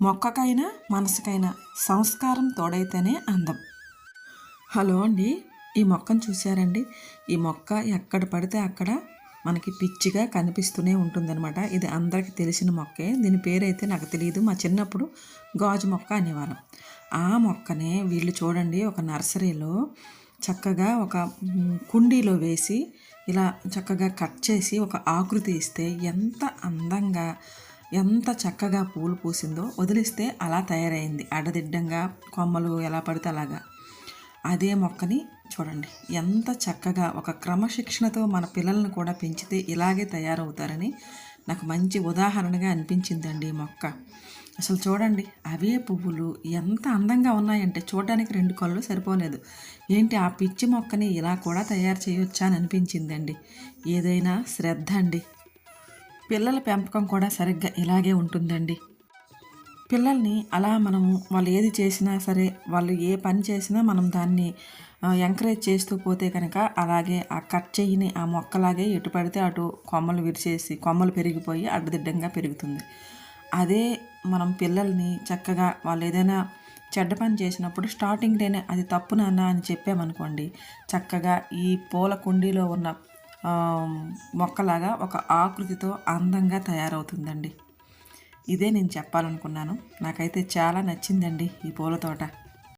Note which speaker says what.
Speaker 1: మొక్కకైనా మనసుకైనా సంస్కారం తోడైతేనే అందం. హలో అండి ఈ మొక్కను చూసారండి ఈ మొక్క ఎక్కడ పడితే అక్కడ మనకి పిచ్చిగా కనిపిస్తూనే ఉంటుందన్నమాట. ఇది అందరికీ తెలిసిన మొక్కే. దీని పేరైతే నాకు తెలియదు మా చిన్నప్పుడు గాజు మొక్క అనేవాళ్ళం. ఆ మొక్కనే వీళ్ళు చూడండి ఒక నర్సరీలో చక్కగా ఒక కుండీలో వేసి ఇలా చక్కగా కట్ చేసి ఒక ఆకృతి ఇస్తే ఎంత అందంగా ఎంత చక్కగా పూలు పూసిందో వదిలిస్తే అలా తయారైంది. అడ్డదిడ్డంగా కొమ్మలు ఎలా పడితే అలాగా. అదే మొక్కని చూడండి. ఎంత చక్కగా ఒక క్రమశిక్షణతో మన పిల్లల్ని కూడా పెంచితే ఇలాగే తయారవుతారని నాకు మంచి ఉదాహరణగా అనిపించిందండి ఈ మొక్క. అసలు చూడండి అవే పువ్వులు ఎంత అందంగా ఉన్నాయంటే చూడడానికి రెండు కళ్ళు సరిపోలేదు. ఏంటి ఆ పిచ్చి మొక్కని ఇలా కూడా తయారు చేయొచ్చా అని అనిపించిందండి. ఏదైనా శ్రద్ధ అండి. పిల్లల పెంపకం కూడా సరిగ్గా ఇలాగే ఉంటుందండి. పిల్లల్ని అలా మనము వాళ్ళు ఏది చేసినా సరే వాళ్ళు ఏ పని చేసినా మనం దాన్ని ఎంకరేజ్ చేస్తూ పోతే కనుక అలాగే ఆ కట్ చేయని ఆ మొక్కలాగే ఎటు పడితే అటు కొమ్మలు విరిచేసి కొమ్మలు పెరిగిపోయి అడ్డదిడ్డంగా పెరుగుతుంది. అదే మనం పిల్లల్ని చక్కగా వాళ్ళు ఏదైనా చెడ్డ పని చేసినప్పుడు స్టార్టింగ్లోనే అది తప్పు నాన్న అని చెప్పామనుకోండి చక్కగా ఈ పూల కుండీలో ఉన్న మొక్కలాగా ఒక ఆకృతితో అందంగా తయారవుతుందండి. ఇదే నేను చెప్పాలనుకున్నాను. నాకైతే చాలా నచ్చిందండి ఈ పూల తోట.